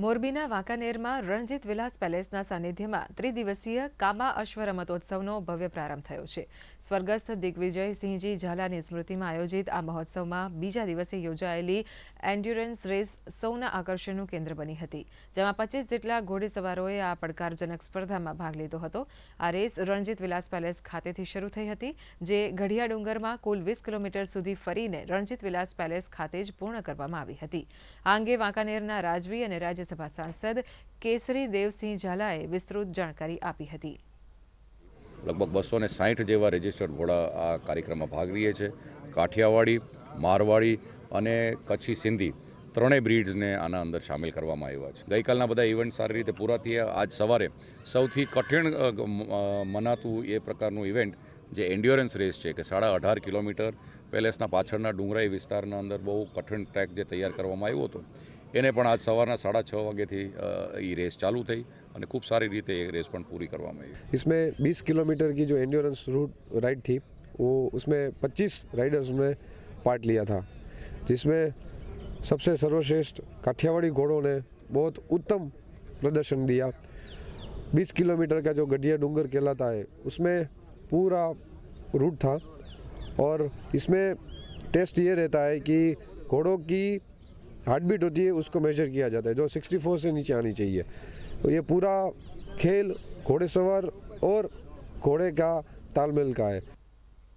મોરબીના વાંકાનેરમાં રણજીત વિલાસ પેલેસના સાનિધ્યમાં ત્રિદિવસીય કામા અશ્વ રમતોત્સવનો ભવ્ય પ્રારંભ થયો છે. સ્વર્ગસ્થ દિગ્વિજયસિંહજી ઝાલાની સ્મૃતિમાં આયોજિત આ મહોત્સવમાં બીજા દિવસે યોજાયેલી એન્ડ્યુરન્સ રેસ સૌના આકર્ષણનું કેન્દ્ર બની હતી, જેમાં પચીસ જેટલા ઘોડેસવારોએ આ પડકારજનક સ્પર્ધામાં ભાગ લીધો હતો. આ રેસ રણજીત વિલાસ પેલેસ ખાતેથી શરૂ થઈ હતી, જે ઘડિયા ડુંગરમાં કુલ વીસ કિલોમીટર સુધી ફરીને રણજીત વિલાસ પેલેસ ખાતે જ પૂર્ણ કરવામાં આવી હતી. આ અંગે વાંકાનેરના રાજવી અને રાજ્યસભા સાંસદ કેસરી દેવસિંહ ઝાલાએ વિસ્તૃત જાણકારી આપી હતી. લગભગ બસો ને સાઠ જેવા રજિસ્ટર્ડ ઘોડા આ કાર્યક્રમમાં ભાગ લઈએ છે. કાઠિયાવાડી, મારવાડી અને કચ્છી સિંધી ત્રણેય બ્રીડ્સને આના અંદર સામેલ કરવામાં આવ્યા છે. ગઈકાલના બધા ઇવેન્ટ સારી રીતે પૂરા થયા. આજ સવારે સૌથી કઠિન મનાતું એ પ્રકારનું ઇવેન્ટ જે એન્ડ્યોરન્સ રેસ છે કે સાડા અઢાર કિલોમીટર પેલેસના પાછળના ડુંગરાઈ વિસ્તારના અંદર બહુ કઠિન ટ્રેક જે તૈયાર કરવામાં આવ્યો હતો એને પણ આજ સવારના સાડા છ વાગ્યાથી અ, એ રેસ ચાલુ થઈ અને ખૂબ સારી રીતે એ રેસ પણ પૂરી કરવામાં આવી इसमें 20 किलोमीटर की जो एंड्योरेंस रूट राइड थी वो उसमें 25 राइडर्स ने पार्ट लिया था जिसमें सबसे सर्वश्रेष्ठ काठियावाड़ी घोड़ों ने बहुत उत्तम प्रदर्शन दिया 20 किलोमीटर का जो गढ़िया डूंगर कहलाता है उसमें पूरा रूट था और इसमें टेस्ट ये रहता है कि घोड़ों की हार्ट बीट होती है उसको मेजर किया जाता है जो 64 से नीचे आनी चाहिए तो ये पूरा खेल घोड़ेसवार और घोड़े का तालमेल का है